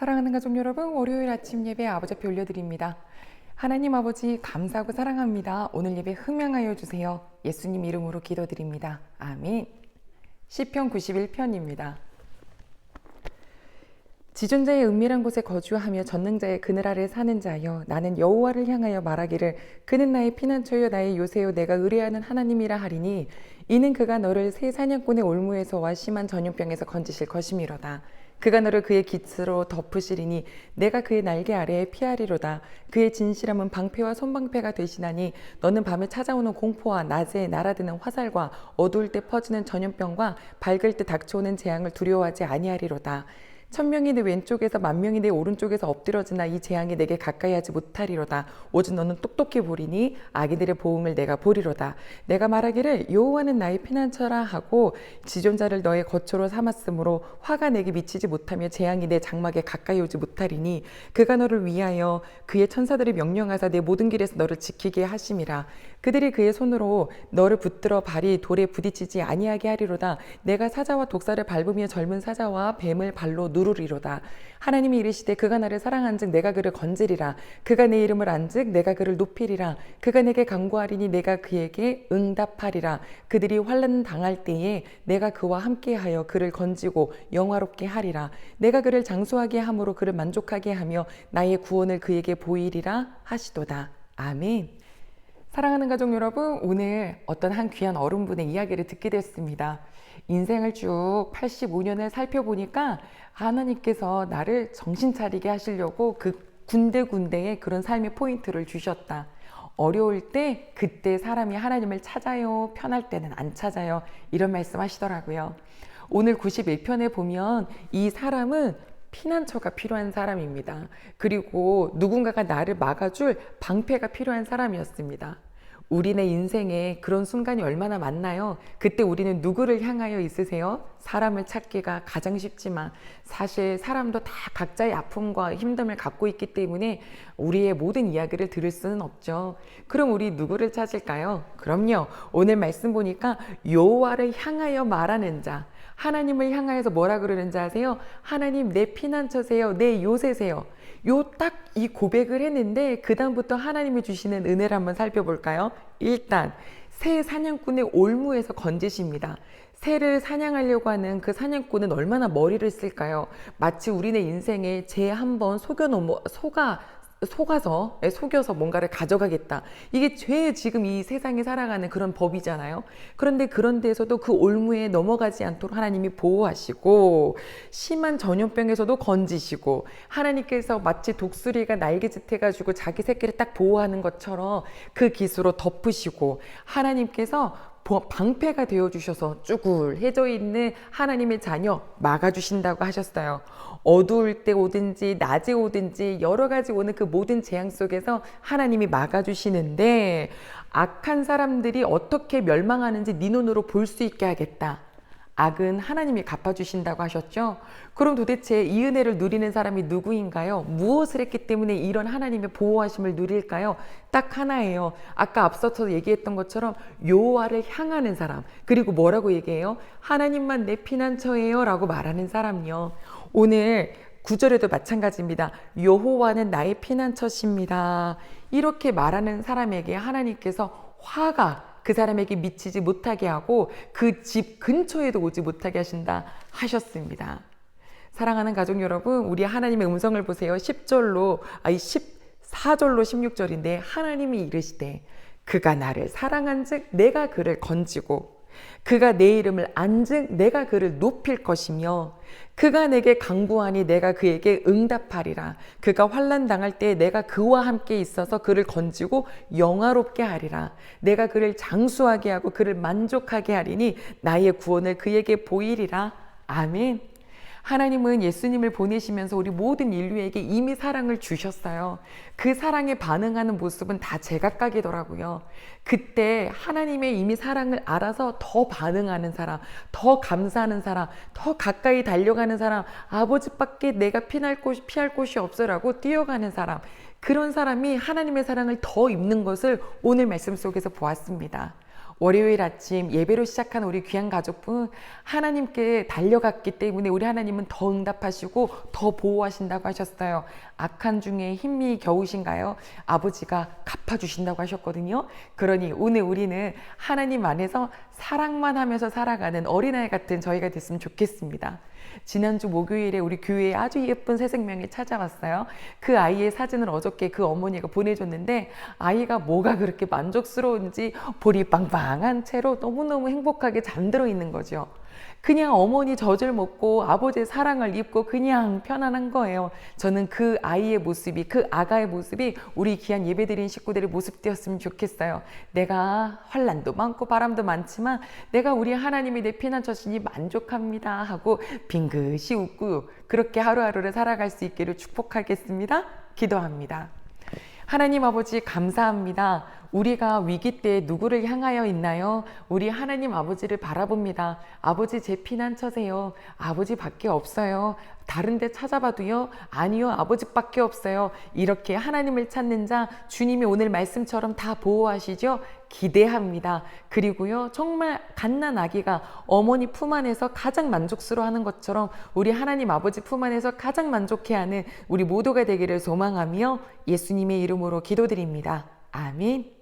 사랑하는 가족 여러분, 월요일 아침 예배 아버지 앞에 올려드립니다. 하나님 아버지 감사하고 사랑합니다. 오늘 예배 흥명하여 주세요. 예수님 이름으로 기도드립니다. 아멘. 시편 91편입니다. 지존자의 은밀한 곳에 거주하며 전능자의 그늘 아래 사는 자여 나는 여호와를 향하여 말하기를 그는 나의 피난처요 나의 요새요 내가 의뢰하는 하나님이라 하리니 이는 그가 너를 새 사냥꾼의 올무에서와 심한 전염병에서 건지실 것이미로다 그가 너를 그의 깃으로 덮으시리니 내가 그의 날개 아래에 피하리로다. 그의 진실함은 방패와 손방패가 되시나니 너는 밤에 찾아오는 공포와 낮에 날아드는 화살과 어두울 때 퍼지는 전염병과 밝을 때 닥쳐오는 재앙을 두려워하지 아니하리로다 천명이 내 왼쪽에서 만명이 내 오른쪽에서 엎드러지나 이 재앙이 내게 가까이 하지 못하리로다. 오직 너는 똑똑히 보리니 아기들의 보응을 내가 보리로다. 내가 말하기를 여호와는 나의 피난처라 하고 지존자를 너의 거처로 삼았으므로 화가 내게 미치지 못하며 재앙이 내 장막에 가까이 오지 못하리니 그가 너를 위하여 그의 천사들이 명령하사 내 모든 길에서 너를 지키게 하심이라. 그들이 그의 손으로 너를 붙들어 발이 돌에 부딪히지 아니하게 하리로다. 내가 사자와 독사를 밟으며 젊은 사자와 뱀을 발로 누르리로다. 하나님이 이르시되 그가 나를 사랑한즉 내가 그를 건지리라. 그가 내 이름을 안즉 내가 그를 높이리라. 그가 내게 간구하리니 내가 그에게 응답하리라. 그들이 환난 당할 때에 내가 그와 함께하여 그를 건지고 영화롭게 하리라. 내가 그를 장수하게 함으로 그를 만족하게 하며 나의 구원을 그에게 보이리라 하시도다. 아멘. 사랑하는 가족 여러분, 오늘 어떤 한 귀한 어른분의 이야기를 듣게 됐습니다. 인생을 쭉 85년을 살펴보니까 하나님께서 나를 정신 차리게 하시려고 그 군데군데에 그런 삶의 포인트를 주셨다. 어려울 때 그때 사람이 하나님을 찾아요. 편할 때는 안 찾아요. 이런 말씀 하시더라고요. 오늘 91편에 보면 이 사람은 피난처가 필요한 사람입니다. 그리고 누군가가 나를 막아줄 방패가 필요한 사람이었습니다. 우리네 인생에 그런 순간이 얼마나 많나요? 그때 우리는 누구를 향하여 있으세요? 사람을 찾기가 가장 쉽지만 사실 사람도 다 각자의 아픔과 힘듦을 갖고 있기 때문에 우리의 모든 이야기를 들을 수는 없죠. 그럼 우리 누구를 찾을까요? 그럼요. 오늘 말씀 보니까 여호와를 향하여 말하는 자. 하나님을 향하여서 뭐라 그러는지 아세요? 하나님 내 피난처세요. 내 요새세요. 요 딱 이 고백을 했는데 그 다음부터 하나님이 주시는 은혜를 한번 살펴볼까요? 일단 새 사냥꾼의 올무에서 건지십니다. 새를 사냥하려고 하는 그 사냥꾼은 얼마나 머리를 쓸까요? 마치 우리네 인생에 재 한번 속여 놓 속아 속아서 예, 속여서 뭔가를 가져가겠다. 이게 죄 지금 이 세상에 살아가는 그런 법이잖아요. 그런데 그런 데서도 그 올무에 넘어가지 않도록 하나님이 보호하시고 심한 전염병에서도 건지시고 하나님께서 마치 독수리가 날개짓 해가지고 자기 새끼를 딱 보호하는 것처럼 그 기수로 덮으시고 하나님께서 방패가 되어 주셔서 쭈글해져 있는 하나님의 자녀 막아 주신다고 하셨어요. 어두울 때 오든지 낮에 오든지 여러 가지 오는 그 모든 재앙 속에서 하나님이 막아 주시는데 악한 사람들이 어떻게 멸망하는지 네 눈으로 볼 수 있게 하겠다. 악은 하나님이 갚아주신다고 하셨죠? 그럼 도대체 이 은혜를 누리는 사람이 누구인가요? 무엇을 했기 때문에 이런 하나님의 보호하심을 누릴까요? 딱 하나예요. 아까 앞서서 얘기했던 것처럼 요와를 향하는 사람. 그리고 뭐라고 얘기해요? 하나님만 내 피난처예요. 라고 말하는 사람이요. 오늘 구절에도 마찬가지입니다. 여호와는 나의 피난처십니다. 이렇게 말하는 사람에게 하나님께서 화가 그 사람에게 미치지 못하게 하고 그 집 근처에도 오지 못하게 하신다 하셨습니다. 사랑하는 가족 여러분, 우리 하나님의 음성을 보세요. 10절로, 아니 14절로 16절인데 하나님이 이르시되 그가 나를 사랑한 즉 내가 그를 건지고 그가 내 이름을 안즉 내가 그를 높일 것이며 그가 내게 강구하니 내가 그에게 응답하리라. 그가 환란 당할 때 내가 그와 함께 있어서 그를 건지고 영화롭게 하리라. 내가 그를 장수하게 하고 그를 만족하게 하리니 나의 구원을 그에게 보이리라. 아멘. 하나님은 예수님을 보내시면서 우리 모든 인류에게 이미 사랑을 주셨어요. 그 사랑에 반응하는 모습은 다 제각각이더라고요. 그때 하나님의 이미 사랑을 알아서 더 반응하는 사람, 더 감사하는 사람, 더 가까이 달려가는 사람, 아버지밖에 내가 피할 곳이, 피할 곳이 없어라고 뛰어가는 사람, 그런 사람이 하나님의 사랑을 더 입는 것을 오늘 말씀 속에서 보았습니다. 월요일 아침 예배로 시작한 우리 귀한 가족분 하나님께 달려갔기 때문에 우리 하나님은 더 응답하시고 더 보호하신다고 하셨어요. 악한 중에 힘이 겨우신가요? 아버지가 갚아주신다고 하셨거든요. 그러니 오늘 우리는 하나님 안에서 사랑만 하면서 살아가는 어린아이 같은 저희가 됐으면 좋겠습니다. 지난주 목요일에 우리 교회에 아주 예쁜 새 생명이 찾아왔어요. 그 아이의 사진을 어저께 그 어머니가 보내줬는데 아이가 뭐가 그렇게 만족스러운지 볼이 빵빵 한 채로 너무너무 행복하게 잠들어 있는 거죠. 그냥 어머니 젖을 먹고 아버지의 사랑을 입고 그냥 편안한 거예요. 저는 그 아이의 모습이, 그 아가의 모습이 우리 귀한 예배드린 식구들의 모습되었으면 좋겠어요. 내가 환란도 많고 바람도 많지만 내가 우리 하나님이 내 피난처시니 만족합니다 하고 빙긋이 웃고 그렇게 하루하루를 살아갈 수 있기를 축복하겠습니다. 기도합니다. 하나님 아버지 감사합니다. 우리가 위기 때 누구를 향하여 있나요? 우리 하나님 아버지를 바라봅니다. 아버지 제 피난처세요. 아버지 밖에 없어요. 다른 데 찾아봐도요. 아니요. 아버지밖에 없어요. 이렇게 하나님을 찾는 자 주님이 오늘 말씀처럼 다 보호하시죠? 기대합니다. 그리고요. 정말 갓난 아기가 어머니 품 안에서 가장 만족스러워 하는 것처럼 우리 하나님 아버지 품 안에서 가장 만족해 하는 우리 모두가 되기를 소망하며 예수님의 이름으로 기도드립니다. 아멘.